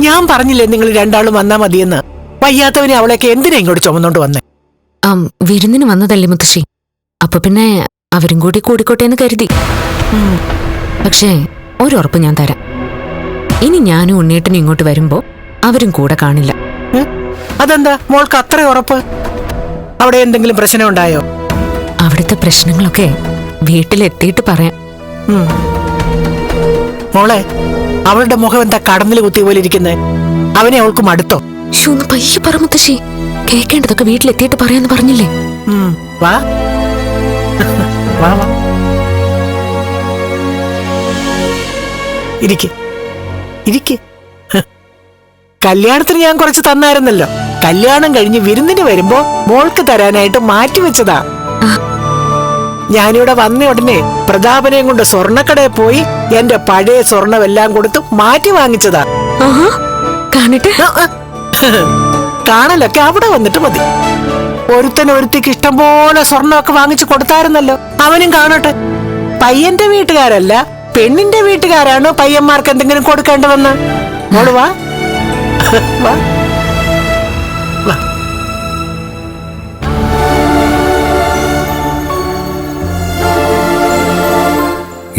ഞാൻ പറഞ്ഞില്ലേ നിങ്ങൾ രണ്ടാളും വന്നാ മതിയെന്ന്? വയ്യാത്തവനെ അവളെയൊക്കെ എന്തിനാ ഇങ്ങോട്ട് ചുമന്നോണ്ട് വന്നേ? ആം, വിരുന്നിന് വന്നതല്ലേ മുത്തശ്ശി. അപ്പൊ പിന്നെ അവരും കൂടി കൂടിക്കോട്ടെ എന്ന് കരുതി. ഉം. പക്ഷേ ഒരുറപ്പ് ഞാൻ തരാം. ഇനി ഞാനും ഉണ്ണേട്ടനും ഇങ്ങോട്ട് വരുമ്പോ അവരും കൂടെ കാണില്ല. ഏ? അതെന്താ? മോൾക്ക് അത്ര ഉറപ്പ് അവിടെ എന്തെങ്കിലും പ്രശ്നം ഉണ്ടായോ? അവിടുത്തെ പ്രശ്നങ്ങളൊക്കെ വീട്ടിലെത്തിയിട്ട് പറയാം. മോളെ അവളുടെ മുഖം എന്താ കടന്നിൽ കുത്തിയ പോലെ ഇരിക്കുന്നത് അവനെ അവൾക്ക് മടുത്തോ? ഷൂന്ന് പയ്യെ പറ മുത്തശ്ശി. കേൾക്കേണ്ടതൊക്കെ വീട്ടിലെത്തിയിട്ട് പറയാന്ന് പറഞ്ഞില്ലേ? വാ. വാ ഇരിക്ക്. ഇരിക്ക്. കല്യാണത്തിന് ഞാൻ കുറച്ച് തന്നായിരുന്നല്ലോ. കല്യാണം കഴിഞ്ഞ് വിരുന്നിന് വരുമ്പോ മോൾക്ക് തരാനായിട്ട് മാറ്റിവെച്ചതാ. ഞാനിവിടെ വന്ന ഉടനെ പ്രതാപനെയും കൊണ്ട് സ്വർണക്കടയിൽ പോയി എന്റെ പഴയ സ്വർണമെല്ലാം കൊടുത്ത് മാറ്റി വാങ്ങിച്ചതാ. കാണിട്ട്. കാണലൊക്കെ അവിടെ വന്നിട്ട് മതി. ഒരുത്തൻ ഒരുത്തിക്ക് ഇഷ്ടം പോലെ സ്വർണമൊക്കെ വാങ്ങിച്ചു കൊടുത്തായിരുന്നല്ലോ. അവനും കാണട്ടെ. പയ്യന്റെ വീട്ടുകാരല്ല പെണ്ണിന്റെ വീട്ടുകാരാണോ പയ്യന്മാർക്ക് എന്തെങ്കിലും കൊടുക്കേണ്ടതെന്ന്? മോൾ വാ. വാ വാ.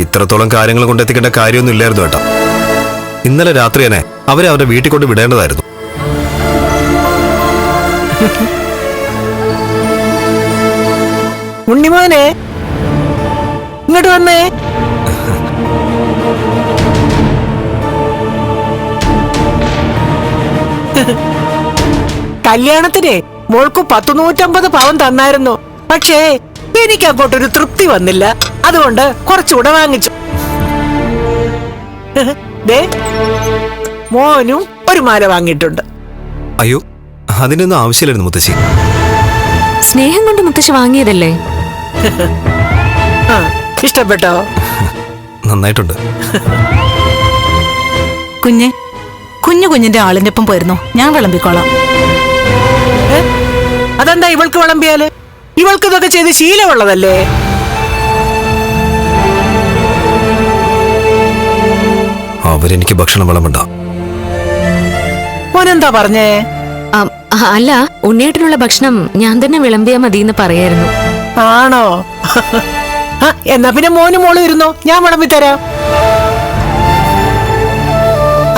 ഇത്രത്തോളം കാര്യങ്ങൾ കൊണ്ടെത്തിക്കേണ്ട കാര്യമൊന്നും ഇല്ലായിരുന്നു ഏട്ടാ. ഇന്നലെ രാത്രി തന്നെ അവരെ അവരുടെ വീട്ടിൽ കൊണ്ട് വിടേണ്ടതായിരുന്നു. ഉണ്ണിമോനെ ഇങ്ങോട്ട് വന്നേ. കല്യാണത്തിന് മോൾക്ക് പത്തു നൂറ്റമ്പത് പവൻ തന്നായിരുന്നു. പക്ഷേ എനിക്ക് അങ്ങോട്ടൊരു തൃപ്തി വന്നില്ല. അതുകൊണ്ട് കുറച്ചുകൂടെ വാങ്ങിച്ചു. ദേ മോനും ഒരു മാല വാങ്ങിയിട്ടുണ്ട്. അയ്യോ അതിനൊന്നും ആവശ്യമില്ലായിരുന്നു മുത്തശ്ശി. സ്നേഹം കൊണ്ട് മുത്തശ്ശി വാങ്ങിയതല്ലേ? ആ, ഇഷ്ടപ്പെട്ടോ? നന്നായിട്ടുണ്ട്. കുഞ്ഞെ കുഞ്ഞു കുഞ്ഞിന്റെ ആളിന്റെ ഒപ്പം പോയിരുന്നു. ഞാൻ വിളമ്പിക്കോളാം? അതെന്താ ഇവൾക്ക് വിളമ്പിയാൽ? ഇവൾക്ക് ഇതൊക്കെ ചെയ്ത് ശീലമുള്ളതല്ലേ? അവരെനിക്ക് ഭക്ഷണം വിളമ്പണ്ട. മോനെന്താ പറഞ്ഞേ? അല്ല ഉണ്ണിയേട്ടനുള്ള ഭക്ഷണം ഞാൻ തന്നെ വിളമ്പിയാ മതി എന്ന് പറയായിരുന്നു. ആണോ? ആ, എന്നാ പിന്നെ മോനും മോളും ഇരുന്നോ? ഞാൻ വിളമ്പി തരാം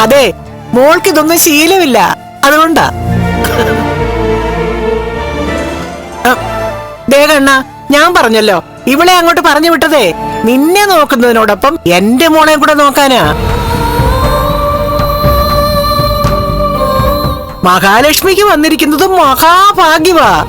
അതെ മോൾക്ക് ഇതൊന്നും ശീലമില്ല. അതുകൊണ്ടാ. ആ, ദേ കണ്ണ ഞാൻ പറഞ്ഞല്ലോ. ഇവളെ അങ്ങോട്ട് പറഞ്ഞു വിട്ടതേ. നിന്നെ നോക്കുന്നതിനോടൊപ്പം എന്റെ മോളെ കൂടെ നോക്കാനാ. മഹാലക്ഷ്മിക്ക് വന്നിരിക്കുന്നത് മഹാഭാഗ്യവാ.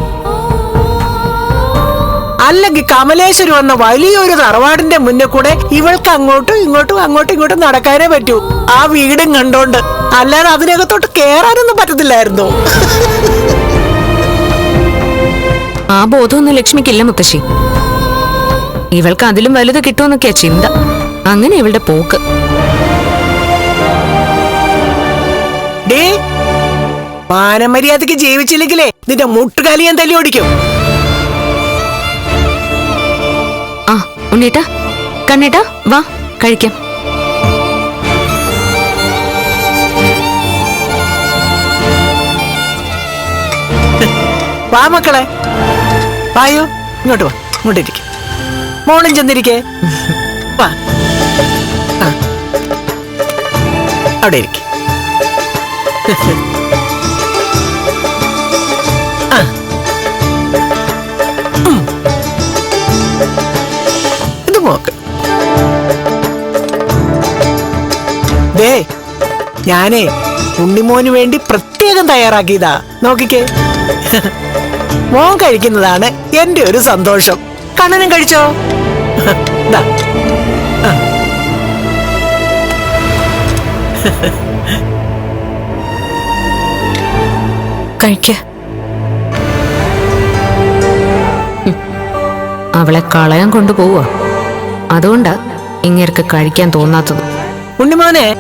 അല്ലെങ്കിൽ കമലേശ്വരി വന്ന വലിയൊരു തറവാടിന്റെ മുന്നിൽ കൂടെ ഇവൾക്ക് അങ്ങോട്ടും ഇങ്ങോട്ടും അങ്ങോട്ടും ഇങ്ങോട്ടും നടക്കാനേ പറ്റൂ. ആ വീടും കണ്ടോണ്ട്. അല്ലാതെ അതിനകത്തോട്ട് കേറാനൊന്നും പറ്റത്തില്ലായിരുന്നു. ആ ബോധമൊന്നും ലക്ഷ്മിക്കില്ല മുത്തശ്ശി. ഇവൾക്ക് അതിലും വലുത് കിട്ടുമെന്നൊക്കെയാ ചിന്ത. അങ്ങനെ ഇവളുടെ പോക്ക്. ഡേ മാനമര്യാദക്ക് ജീവിച്ചില്ലെങ്കിലേ നിന്റെ മുട്ടുകാലി ഞാൻ തല്ലി ഓടിക്കും. ആ ഉണ്ണേട്ടാ കണ്ണേട്ടാ വാ കഴിക്കാം. വാ മക്കളെ. വായോ ഇങ്ങോട്ട് വാ ഇങ്ങോട്ട് ഇരിക്കും മോളും ചെന്നിരിക്കേ. വാ. അവിടെ ഇരിക്കെ. നോക്ക് ദേ ഞാനേ ഉണ്ണിമോന് വേണ്ടി പ്രത്യേകം തയ്യാറാക്കിയതാ. നോക്കിക്കേ. മോൻ കഴിക്കുന്നതാണ് എന്റെ ഒരു സന്തോഷം. കണ്ണനും കഴിച്ചോ. കഴിക്ക. അവളെ കളയാൻ കൊണ്ടുപോവാ അതുകൊണ്ടാ ഇങ്ങേർക്ക് കഴിക്കാൻ തോന്നാത്തത്. ഉണ്ണിമോനെ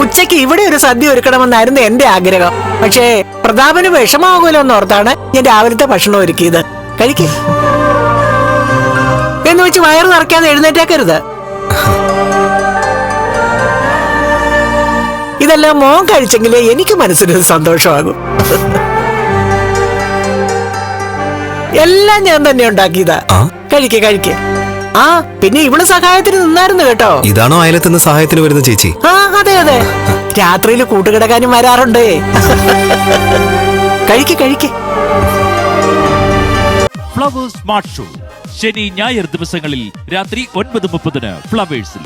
ഉച്ചയ്ക്ക് ഇവിടെ ഒരു സദ്യ ഒരുക്കണമെന്നായിരുന്നു എന്റെ ആഗ്രഹം. പക്ഷേ പ്രതാപന് വിഷമാകുമല്ലോ എന്നോർത്താണ് ഞാൻ രാവിലത്തെ ഭക്ഷണം ഒരുക്കിയത്. കഴിക്കേ. എന്ന് വെച്ച് വയറ് നിറയ്ക്കാതെ എഴുന്നേറ്റേക്കരുത്. ഇതാ ഇതെല്ലാം മോൻ കഴിച്ചെങ്കിലേ എനിക്ക് മനസ്സിന് സന്തോഷമാകും. എല്ലാം ഞാൻ തന്നെ ഉണ്ടാക്കിയതാ. കഴിക്ക് കഴിക്ക്. ആ പിന്നെ ഇവൾ സഹായത്തിന് നിന്നായിരുന്നു കേട്ടോ. ഇതാണോ അയലത്തുനിന്ന് സഹായത്തിന് വരുന്ന ചേച്ചി? ആ അതെ അതെ. രാത്രിയിൽ കൂട്ടുകിടക്കാനും വരാറുണ്ട്. കഴിക്ക് കഴിക്ക്. Flowers smart show. ശനി ഞായർ ദിവസങ്ങളിൽ രാത്രി ഒൻപത് മുപ്പതിന് ഫ്ലവേഴ്സിൽ.